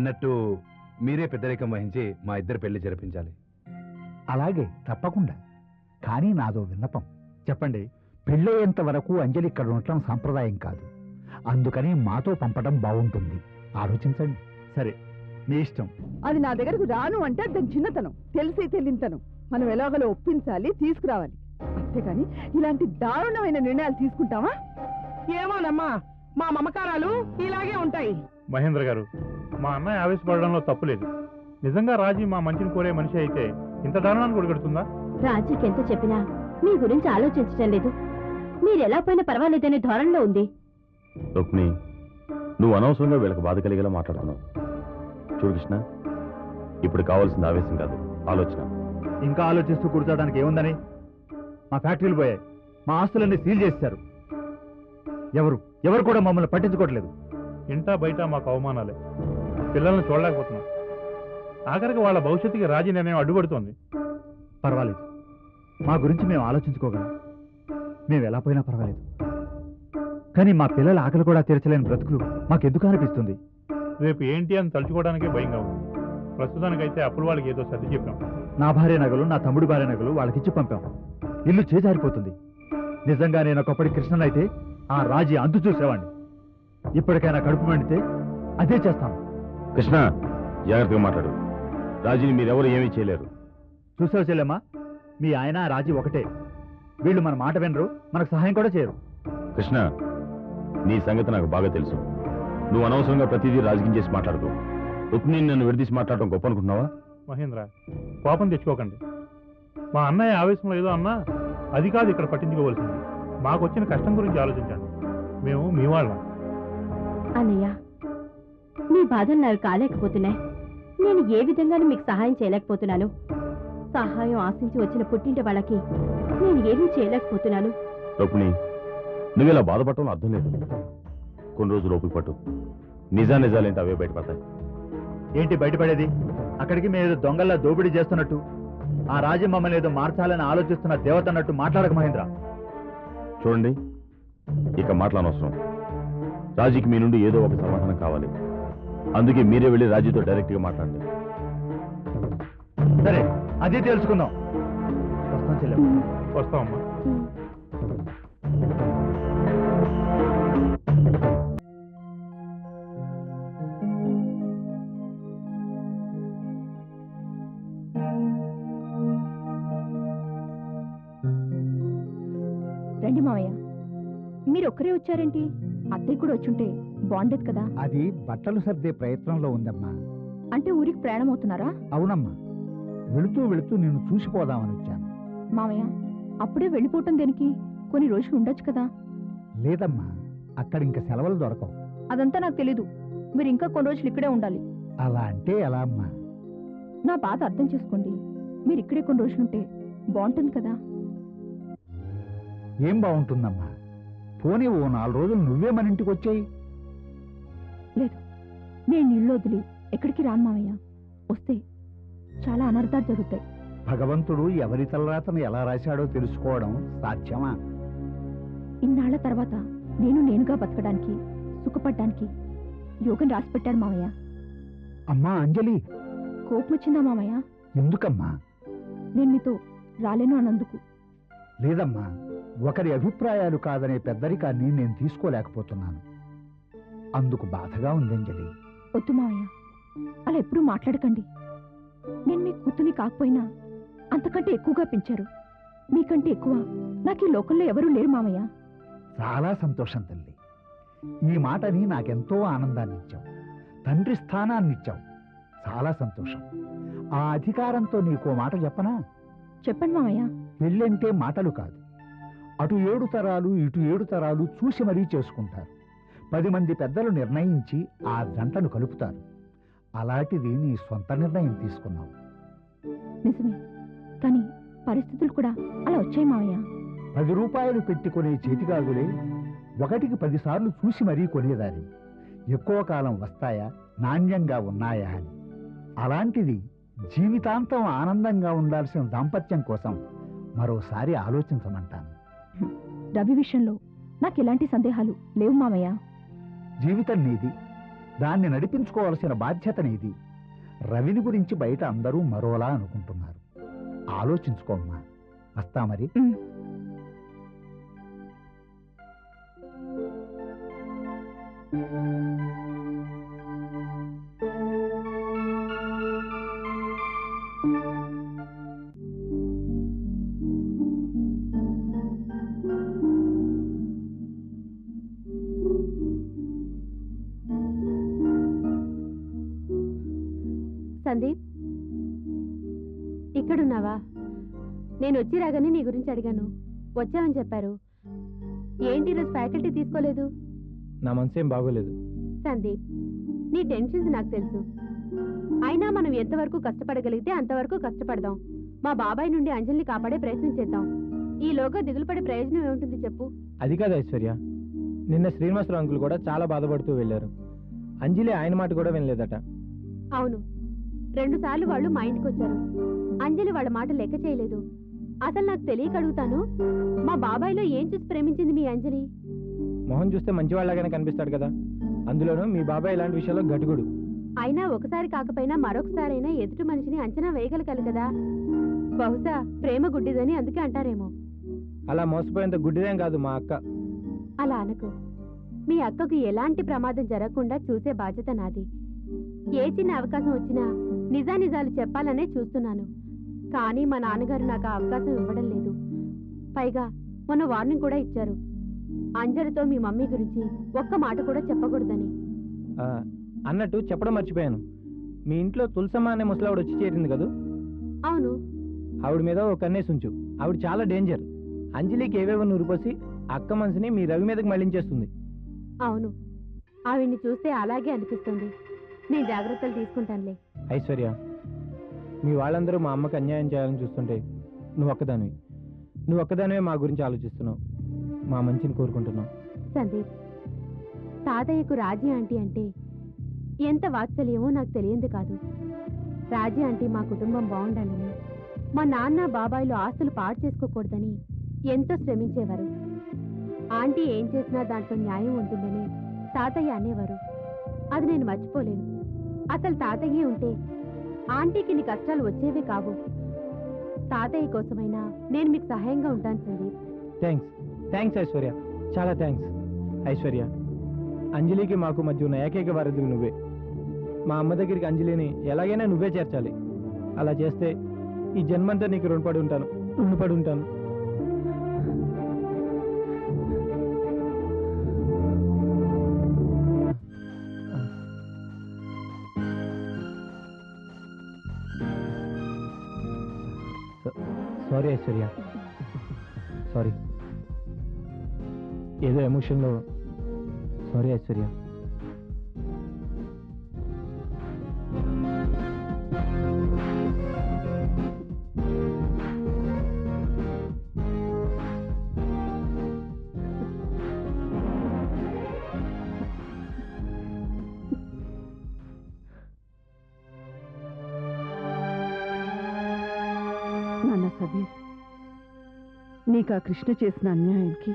అన్నట్టు మీరే పెద్దరికం వహించి మా ఇద్దరు పెళ్ళి జరిపించాలి. అలాగే తప్పకుండా. కానీ నాదో విన్నపం. చెప్పండి పెళ్ళయ్యేంత వరకు అంజలి ఇక్కడ ఉండటం సాంప్రదాయం కాదు. అందుకని మాతో పంపడం బాగుంటుంది. ఆలోచించండి. సరే మీ ఇష్టం. అది నా దగ్గరకు రాను అంటే దాని చిన్నతనం. తెలిసి తెలియతనం మనం ఎలాగలో ఒప్పించాలి తీసుకురావాలి. అంతేగాని ఇలాంటి దారుణమైన నిర్ణయాలు తీసుకుంటావా? ఏమోనమ్మా మా మమకారాలు ఇలాగే ఉంటాయి. మహేంద్ర గారు మా అన్నయ్య ఆవేశపడడంలో తప్పులేదు నిజంగా రాజీ మా మంచిని కోరే మనిషి అయితే ఇంత దారుణాన్ని కొడుగడుతుందా రాజీకి ఎంత చెప్పినా మీ గురించి ఆలోచించడం లేదు. మీరు ఎలా పోయినా పర్వాలేదనే ధోరణిలో ఉంది. రుక్మిణి నువ్వు అనవసరంగా వీళ్ళకి బాధ కలిగేలా మాట్లాడుతున్నావు. చూడు కృష్ణ ఇప్పుడు కావాల్సింది ఆవేశం కాదు ఆలోచన. ఇంకా ఆలోచిస్తూ కూర్చోడానికి ఏముందని? మా ఫ్యాక్టరీలు పోయాయి. మా ఆస్తులన్నీ సీల్ చేశారు ఎవరు? ఎవరు కూడా మమ్మల్ని పట్టించుకోవట్లేదు. ఇంటా బయట మాకు అవమానాలే. పిల్లల్ని చూడలేకపోతున్నాం. ఆఖరికి వాళ్ళ భవిష్యత్తుకి రాజీ నిర్ణయం అడ్డుపడుతోంది. పర్వాలేదు. మా గురించి మేము ఆలోచించుకోగలం. మేము ఎలా పోయినా పర్వాలేదు. కానీ మా పిల్లల ఆకలి కూడా తీర్చలేని బ్రతుకులు మాకెందుకు అనిపిస్తుంది? రేపు ఏంటి అని తలుచుకోవడానికే భయంగా ఉంది. ప్రస్తుతానికైతే అప్పుడు వాళ్ళకి ఏదో సర్ది చెప్పాం. నా భార్య నగలు నా తమ్ముడి భార్య నగలు వాళ్ళకిచ్చి పంపాం. ఇల్లు చేజారిపోతుంది. నిజంగా నేను ఒకప్పటి కృష్ణనైతే ఆ రాజీ అంతు చూసేవాడిని ఇప్పటికైనా కడుపు మండితే అదే చేస్తాను కృష్ణ జాగ్రత్తగా మాట్లాడు. రాజీని మీరెవరు ఏమీ చేయలేరు. చూసావు చెల్లెమ్మా మీ ఆయన రాజీ ఒకటే. వీళ్ళు మన మాట వినరు మనకు సహాయం కూడా చేయరు. కృష్ణ నీ సంగతి నాకు బాగా తెలుసు. నువ్వు అనవసరంగా ప్రతిదీ రాజకీయం చేసి మాట్లాడుకో. రుక్మిణిని నన్ను విడదీసి మాట్లాడటం గొప్ప అనుకుంటున్నావా మహేంద్ర కోపం తెచ్చుకోకండి. మా అన్నయ్య ఆవేశంలో ఏదో అన్నా అది కాదు ఇక్కడ పట్టించుకోవాల్సింది. మాకు వచ్చిన కష్టం గురించి ఆలోచించండి. మేము మీ వాళ్ళం. అన్నయ్య మీ బాధలు నాకు కాలేకపోతున్నాయి. నేను ఏ విధంగానూ మీకు సహాయం చేయలేకపోతున్నాను. సహాయం ఆశించి వచ్చిన పుట్టింటి వాళ్ళకి నేను ఏమీ చేయలేకపోతున్నాను. రుక్మిణి నువ్వు ఇలా బాధపడటంలో అర్థం లేదు. కొన్ని రోజులు ఓపిక పట్టు. నిజా నిజాలేంటి అవే బయటపడతాయి. ఏంటి బయటపడేది? అక్కడికి మేము ఏదో దొంగల్లా దోపిడీ చేస్తున్నట్టు ఆ రాజీ మమ్మల్ని ఏదో మార్చాలని ఆలోచిస్తున్న దేవత అన్నట్టు మాట్లాడక మహేంద్ర. చూడండి ఇక మాట్లాడనవసరం. రాజీకి మీ నుండి ఏదో ఒక సమాధానం కావాలి. అందుకే మీరే వెళ్ళి రాజీతో డైరెక్ట్గా మాట్లాడండి. సరే అది తెలుసుకుందాం. వస్తాం చెల్లెమ్మ. వస్తామమ్మా రండి మావయ్య. మీరు ఒక్కరే వచ్చారేంటి? అత్తయ్య కూడా వచ్చుంటే బాగుండేది కదా? అది బట్టలు సర్దే ప్రయత్నంలో ఉందమ్మా. అంటే ఊరికి ప్రయాణం అవుతున్నారా అవునమ్మా. వెళుతూ వెళుతూ నిన్ను చూసిపోదామని వచ్చాను. మావయ్య అప్పుడే వెళ్ళిపోవటం దేనికి? కొన్ని రోజులు ఉండొచ్చు కదా? లేదమ్మా. అక్కడ ఇంక సెలవులు దొరకవు. అదంతా నాకు తెలీదు. మీరు ఇంకా కొన్ని రోజులు ఇక్కడే ఉండాలి. అలా అంటే ఎలా అమ్మా? నా బాధ అర్థం చేసుకోండి. మీరు ఇక్కడే కొన్ని రోజులుంటే బాగుంటుంది కదా? ఏం బాగుంటుందమ్మా? పోనీ ఓ నాలుగు రోజులు నువ్వే మన ఇంటికి వచ్చాయి. లేదు. నేను ఇల్లు వదిలి ఎక్కడికి రాను మావయ్య. వస్తే చాలా అనర్థాలు జరుగుతాయి. భగవంతుడు ఎవరి తలరాతను ఎలా రాశాడో తెలుసుకోవడం సాధ్యమా? ఇన్నాళ్ళ తర్వాత నేను నేనుగా బతకడానికి సుఖపడ్డానికి యోగం రాసి పెట్టాడు మావయ్య. అమ్మా అంజలి! కోపం వచ్చిందా మావయ్య? ఎందుకమ్మా? నేను మీతో రాలేను అన్నందుకు. లేదమ్మా. ఒకరి అభిప్రాయాలు కాదనే పెద్దరికాన్ని నేను తీసుకోలేకపోతున్నాను. అందుకు బాధగా ఉంది అంజలి. వద్దు మావయ్య. అలా ఎప్పుడూ మాట్లాడకండి. నేను మీ కూతుని కాకపోయినా అంతకంటే ఎక్కువగా పెంచారు. మీకంటే ఎక్కువ నాకు ఈ లోకంలో ఎవరూ లేరు మావయ్య. చాలా సంతోషం తల్లి. ఈ మాటని నాకెంతో ఆనందాన్ని ఇచ్చావు తండ్రి స్థానాన్ని ఇచ్చావు చాలా సంతోషం. ఆ అధికారంతో నీకో మాట చెప్పనా? చెప్పండి మావయ్య. పెళ్ళంటే మాటలు కాదు. అటు ఏడు తరాలు ఇటు ఏడు తరాలు చూసి మరీ చేసుకుంటారు. పది మంది పెద్దలు నిర్ణయించి ఆ జంటను కలుపుతారు. అలాంటిది నీ సొంత నిర్ణయం తీసుకున్నావు. నిజమే. కానీ పరిస్థితులు కూడా అలా వచ్చాయి మావయ్య. పది రూపాయలు పెట్టి కొనే చేతిగాజులే ఒకటికి పదిసార్లు చూసి మరీ కొనేదాన్ని ఎక్కువ కాలం వస్తాయా? నాణ్యంగా ఉన్నాయా అని. అలాంటిది జీవితాంతం ఆనందంగా ఉండాల్సిన దాంపత్యం కోసం మరోసారి ఆలోచించమంటాను. రవి విషయంలో నాకు ఎలాంటి సందేహాలు లేవు మావయ్య జీవితం నీది. దాన్ని నడిపించుకోవాల్సిన బాధ్యత నీది. రవిని గురించి బయట అందరూ మరోలా అనుకుంటున్నారు. ఆలోచించుకోమ్మా వస్తా మరి. ఉమ్. సందీప్ నేను వచ్చి రాగానే నీ గురించి అడిగాను. వచ్చావని చెప్పారు. ఏంటి ఈరోజు ఫ్యాకల్టీ తీసుకోలేదు? నా మనసేం బాగోలేదు. సందీప్ నీ టెన్షన్స్ నాకు తెలుసు. అయినా మనం ఎంతవరకు కష్టపడగలిగితే అంతవరకు కష్టపడదాం. మా బాబాయ్ నుండి అంజలిని కాపాడే ప్రయత్నం చేద్దాం. ఈలోగా దిగులు పడే ప్రయోజనం ఏముంటుంది చెప్పు? అది కాదు ఐశ్వర్య. నిన్న శ్రీనివాసరావు అంకుల్ కూడా చాలా బాధపడుతూ వెళ్ళారు. అంజలి ఆయన మాట కూడా వినలేదట. అవును. రెండు సార్లు వాళ్ళు మా ఇంటికి వచ్చారు అంజలి వాళ్ళ మాట లెక్క చేయలేదు. అసలు నాకు తెలియక అడుగుతాను. మా బాబాయ్లో ఏం చూసి ప్రేమించింది మీ అంజలి? మొహం చూస్తే మంచివాళ్ళగానే కనిపిస్తాడు కదా. అందులోనూ మీ బాబాయ్ ఇలాంటి విషయాల్లో గడుగుడు అయినా ఒకసారి కాకపోయినా మరొకసారైనా ఎదుటి మనిషిని అంచనా వేయగలగాలి కదా. బహుశా ప్రేమ గుడ్డిదని అందుకే అంటారేమో. అలా మోసపోయేంత గుడ్డిదేం కాదు మా అక్క. అలా అనకు. మీ అక్కకు ఎలాంటి ప్రమాదం జరగకుండా చూసే బాధ్యత నాది. ఏ చిన్న అవకాశం వచ్చినా నిజానిజాలు చెప్పాలనే చూస్తున్నాను. కానీ మా నాన్నగారు నాకు ఆ అవకాశం ఇవ్వడం లేదు. పైగా మొన్న వార్నింగ్ కూడా ఇచ్చారు. అంజలితో మీ మమ్మీ గురించి ఒక్క మాట కూడా చెప్పకూడదని. అన్నట్టు చెప్పడం మర్చిపోయాను. మీ ఇంట్లో తులసమ్మ అనే ముసలావిడ వచ్చి చేరింది కదా? అవును. ఆవిడ మీద ఒక కన్నేసి ఉంచు. ఆవిడ చాలా డేంజర్. అంజలికి ఏవేవో నూరిపోసి అక్క మనసుని మీ రవి మీదకి మళ్ళించేస్తుంది అవును. ఆవిడ్ని చూస్తే అలాగే అనిపిస్తుంది. నేను జాగ్రత్తలు తీసుకుంటానులే. ఐశ్వర్య మీ వాళ్ళందరూ మా అమ్మకి అన్యాయం చేయాలని చూస్తుంటే నువ్వు ఒక్కదానివి. నువ్వు ఒక్కదానివే మా గురించి ఆలోచిస్తున్నావు. మా మంచిని కోరుకుంటున్నావు. సందీప్ తాతయ్యకు రాజీ ఆంటీ అంటే ఎంత వాత్సల్యమో నాకు తెలియంది కాదు. రాజీ ఆంటీ మా కుటుంబం బాగుండాలని మా నాన్న బాబాయిలు ఆస్తులు పాడు చేసుకోకూడదని ఎంతో శ్రమించేవారు. ఆంటీ ఏం చేసినా దాంట్లో న్యాయం ఉంటుందని తాతయ్య అనేవారు. అది నేను మర్చిపోలేను. అసలు తాతయ్యే ఉంటే ఆంటీకి నీ కష్టాలు వచ్చేవే కావు. తాతయ్య కోసమైనా నేను మీకు సహాయంగా ఉంటాను సందీప్. థ్యాంక్స్. థ్యాంక్స్ ఐశ్వర్య. చాలా థ్యాంక్స్ ఐశ్వర్య. అంజలికి మాకు మధ్య ఉన్న ఏకైక వారధి నువ్వే. మా అమ్మ దగ్గరికి అంజలిని ఎలాగైనా నువ్వే చేర్చాలి. అలా చేస్తే ఈ జన్మంతా నీకు రుణపడి ఉంటాను రుణపడి ఉంటాను. ఐశ్వర్య సారీ ఏదో ఎమోషన్లో సారీ ఐశ్వర్య నీకు ఆ కృష్ణ చేసిన అన్యాయానికి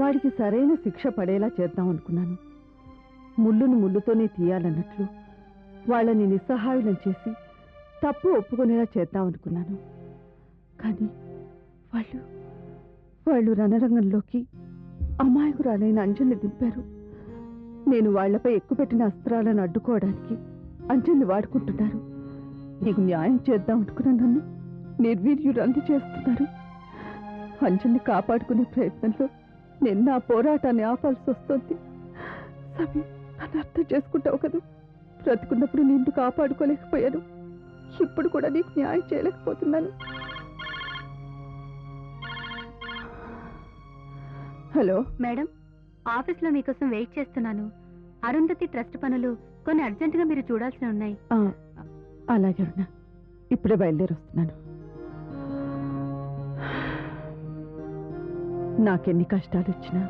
వాడికి సరైన శిక్ష పడేలా చేద్దాం అనుకున్నాను. ముళ్ళును ముళ్ళుతోనే తీయాలన్నట్లు వాళ్ళని నిస్సహాయులం చేసి తప్పు ఒప్పుకునేలా చేద్దాం అనుకున్నాను. కానీ వాళ్ళు వాళ్ళు రణరంగంలోకి అమాయకురాలైన అంజలిని దింపారు. నేను వాళ్ళపై ఎక్కుపెట్టిన అస్త్రాలను అడ్డుకోవడానికి అంజలిని వాడుకుంటున్నారు. నీకు న్యాయం చేద్దాం అనుకున్న నన్ను. నిర్వీర్యురాలు చేస్తున్నారు. అంజలిని కాపాడుకునే ప్రయత్నంలో నేను నా పోరాటాన్ని ఆపాల్సి వస్తుంది. సమీ నన్ను అర్థం చేసుకుంటావు కదా? బ్రతుకున్నప్పుడు నిన్ను కాపాడుకోలేకపోయాను. ఇప్పుడు కూడా నీకు న్యాయం చేయలేకపోతున్నాను. హలో? మేడం ఆఫీస్లో మీకోసం వెయిట్ చేస్తున్నాను. అరుంధతి ట్రస్ట్ పనులు కొన్ని అర్జెంటుగా మీరు చూడాల్సి ఉన్నాయి. ఆ, అలాగే ఉన్నా ఇప్పుడే బయలుదేరి వస్తున్నాను నాకెన్ని కష్టాలు వచ్చినా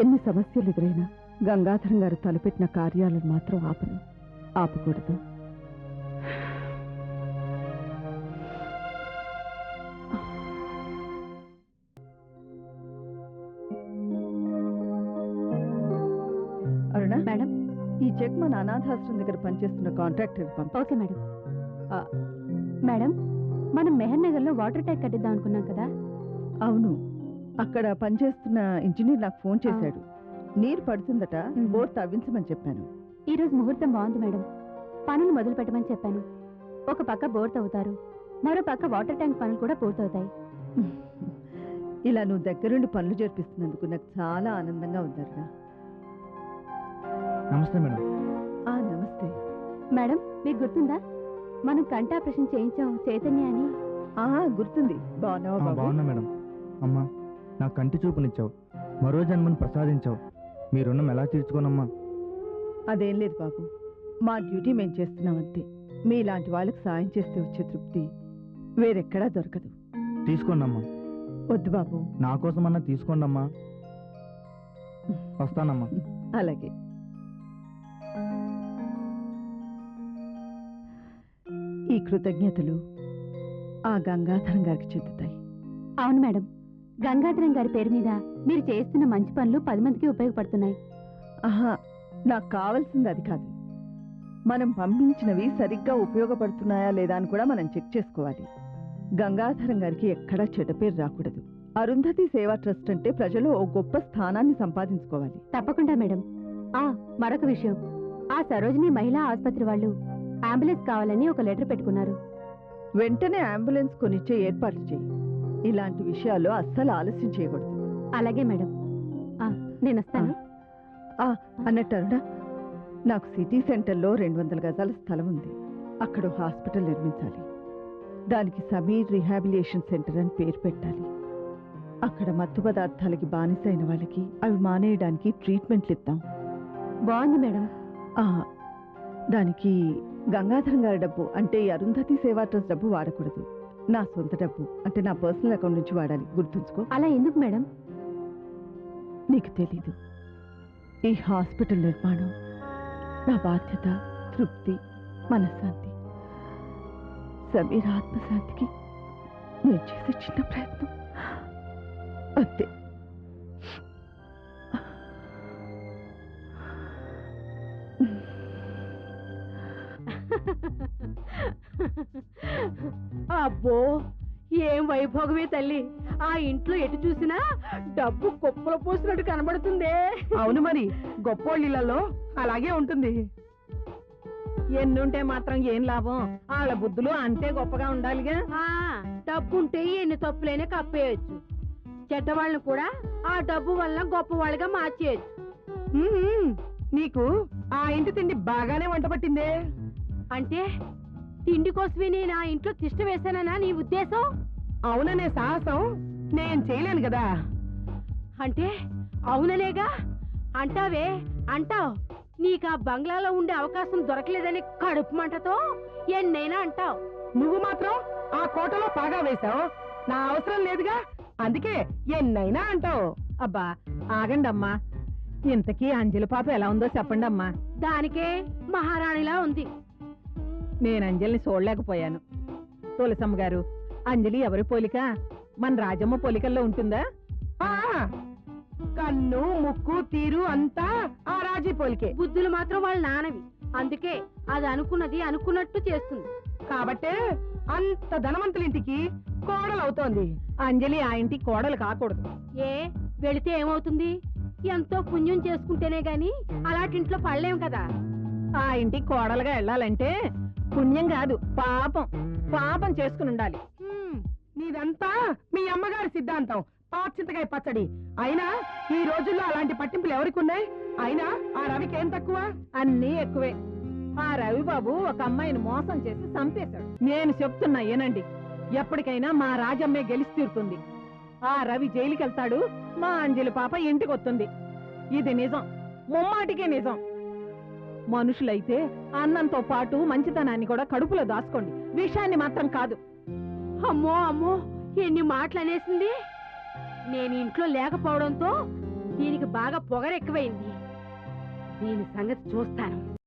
ఎన్ని సమస్యలు ఎదురైనా గంగాధరం గారు తలపెట్టిన కార్యాలను మాత్రం ఆపను ఆపకూడదు. అరుణ? మేడం. ఈ చెక్ మన అనాథాశ్రమం దగ్గర పనిచేస్తున్న కాంట్రాక్టర్ పంప. Okay madam. మేడం మనం మెహర్ నగర్లో వాటర్ ట్యాంక్ కట్టిద్దాం అనుకున్నాం కదా? అవును. అక్కడ పనిచేస్తున్న ఇంజనీర్ నాకు ఫోన్ చేశాడు. నీరు పడుతుందట. బోర్ తవ్వించమని చెప్పాను. ఈ రోజు ముహూర్తం బాగుంది మేడం. పనులు మొదలు పెట్టమని చెప్పాను. ఒక పక్క బోర్ తవ్వుతారు మరో పక్క వాటర్ ట్యాంక్ పనులు కూడా పూర్తవుతాయి. ఇలా నువ్వు దగ్గరుండి పనులు జరిపిస్తున్నందుకు నాకు చాలా ఆనందంగా ఉందరుగా నమస్తే మేడం. ఆ నమస్తే. మేడం మీకు గుర్తుందా? మనం కంటి ఆపరేషన్ చేయించాం చైతన్య అని. ఆ గుర్తుంది. బాగున్నావా బాగున్నా మేడం. అమ్మా. నాకు కంటి చూపునిచ్చావు. మరో జన్మను ప్రసాదించావు. మీ రుణం ఎలా తీర్చుకోనమ్మా? అదేం లేదు బాబు. మా డ్యూటీ మేము చేస్తున్నాం అంతే. మీలాంటి వాళ్ళకి సాయం చేస్తే వచ్చే తృప్తి వేరెక్కడా దొరకదు. తీసుకోండమ్మా వద్దు బాబు. నా కోసమన్నా తీసుకోండమ్మా. వస్తానమ్మా. అలాగే. ఈ కృతజ్ఞతలు ఆ గంగాధరం గారికి చెందుతాయి. అవును మేడం. గంగాధరం గారి పేరు మీద మీరు చేస్తున్న మంచి పనులు పది మందికి ఉపయోగపడుతున్నాయి. ఆహా నాకు కావాల్సింది అది కాదు. మనం పంపించినవి సరిగ్గా ఉపయోగపడుతున్నాయా లేదా అని కూడా మనం చెక్ చేసుకోవాలి. గంగాధరం గారికి ఎక్కడా చెడ్డ పేరు రాకూడదు. అరుంధతి సేవా ట్రస్ట్ అంటే ప్రజలు ఓ గొప్ప స్థానాన్ని సంపాదించుకోవాలి. తప్పకుండా మేడం. ఆ మరొక విషయం. ఆ సరోజిని మహిళా ఆసుపత్రి వాళ్ళు అంబులెన్స్ కావాలని ఒక లెటర్ పెట్టుకున్నారు. వెంటనే అంబులెన్స్ కొనిచ్చే ఏర్పాట్లు చేయి ఇలాంటి విషయాల్లో అస్సలు ఆలస్యం చేయకూడదు. అలాగే మేడం. నేను వస్తాను. అన్నట్టు అరుణ నాకు సిటీ సెంటర్లో రెండు వందల గజాల స్థలం ఉంది. అక్కడ హాస్పిటల్ నిర్మించాలి. దానికి సమీర్ రిహాబిలియేషన్ సెంటర్ అని పేరు పెట్టాలి. అక్కడ మత్తు పదార్థాలకి బానిసైన వాళ్ళకి అవి మానేయడానికి ట్రీట్మెంట్లు ఇద్దాం. బాగుంది మేడం. దానికి గంగాధరం గారి డబ్బు అంటే అరుంధతి సేవా ట్రస్ట్ డబ్బు వాడకూడదు. నా సొంత డబ్బు అంటే నా పర్సనల్ అకౌంట్ నుంచి వాడాలి. గుర్తుంచుకో. అలా ఎందుకు మేడం? నీకు తెలీదు. ఈ హాస్పిటల్ నిర్మాణం నా బాధ్యత తృప్తి మనశ్శాంతి. సమీర ఆత్మశాంతికి నేను చేసే చిన్న ప్రయత్నం. అంతే. అబ్బో ఏం వైభోగమే తల్లి. ఆ ఇంట్లో ఎటు చూసినా డబ్బు కుప్పలు పోసినట్టు కనబడుతుందే. అవును మరి గొప్పోళ్ళిళ్ళలో అలాగే ఉంటుంది. ఎన్నుంటే మాత్రం ఏం లాభం? వాళ్ళ బుద్ధులు అంతే గొప్పగా ఉండాలిగా. డబ్బుంటే ఎన్ని తప్పులైనా కప్పేయచ్చు. చెడ్డవాళ్ళని కూడా ఆ డబ్బు వల్ల గొప్ప వాళ్ళగా మార్చేయచ్చు నీకు ఆ ఇంటి తిండి బాగానే వంట పట్టిందే. అంటే తిండి కోసమే ఆ ఇంట్లో తిష్ట వేశానన్నా నీ ఉద్దేశం? అవుననే సాహసం. నేను చేయలేను కదా. అంటే అవుననేగా? అంటావే అంటావ్. నీకు ఆ బంగ్లాలో ఉండే అవకాశం దొరకలేదని కడుపు మంటతో ఎన్నైనా అంటావ్. నువ్వు మాత్రం ఆ కోటలో పాగా వేశావు. నా అవసరం లేదుగా. అందుకే ఎన్నైనా అంటావు. అబ్బా ఆగండమ్మా. ఇంతకీ అంజలి పాప ఎలా ఉందో చెప్పండి అమ్మా దానికే మహారాణిలా ఉంది. నేను అంజలిని చూడలేకపోయాను. తులసమ్మ గారు అంజలి ఎవరి పోలిక? మన రాజమ్మ పోలికల్లో ఉంటుందా? ఆ, కన్ను ముక్కు తీరు అంతా ఆ రాజీ పోలికే. బుద్ధులు మాత్రం వాళ్ళ నానవి అందుకే అది అనుకున్నది అనుకున్నట్టు చేస్తుంది. కాబట్టే అంత ధనవంతులింటికి కోడలవుతోంది. అంజలి ఆ ఇంటికి కోడలు కాకూడదు. ఏ వెళితే ఏమవుతుంది? ఎంతో పుణ్యం చేసుకుంటేనే గాని అలాంటి ఇంట్లో పడలేం కదా? ఆ ఇంటికి కోడలుగా వెళ్ళాలంటే పుణ్యం కాదు పాపం. పాపం చేసుకుని ఉండాలి. నీదంతా మీ అమ్మగారి సిద్ధాంతం. పాచింతకాయ పచ్చడి. అయినా ఈ రోజుల్లో అలాంటి పట్టింపులు ఎవరికి ఉన్నాయి? అయినా ఆ రవికి ఏం తక్కువ? అన్నీ ఎక్కువే. ఆ రవి బాబు ఒక అమ్మాయిని మోసం చేసి చంపేశాడు. నేను చెప్తున్నా ఏనండి ఎప్పటికైనా మా రాజమ్మే గెలిచి తీరుతుంది. ఆ రవి జైలుకి వెళ్తాడు మా అంజలి పాప ఇంటికి వస్తుంది ఇది నిజం ముమ్మాటికే నిజం. మనుషులైతే అన్నంతో పాటు మంచితనాన్ని కూడా కడుపులో దాచుకోండి. విషయాన్ని మాత్రం కాదు. అమ్మో అమ్మో ఎన్ని మాటలు అనేసింది నేను ఇంట్లో లేకపోవడంతో దీనికి బాగా పొగరెక్కువైంది. దీని సంగతి చూస్తాను.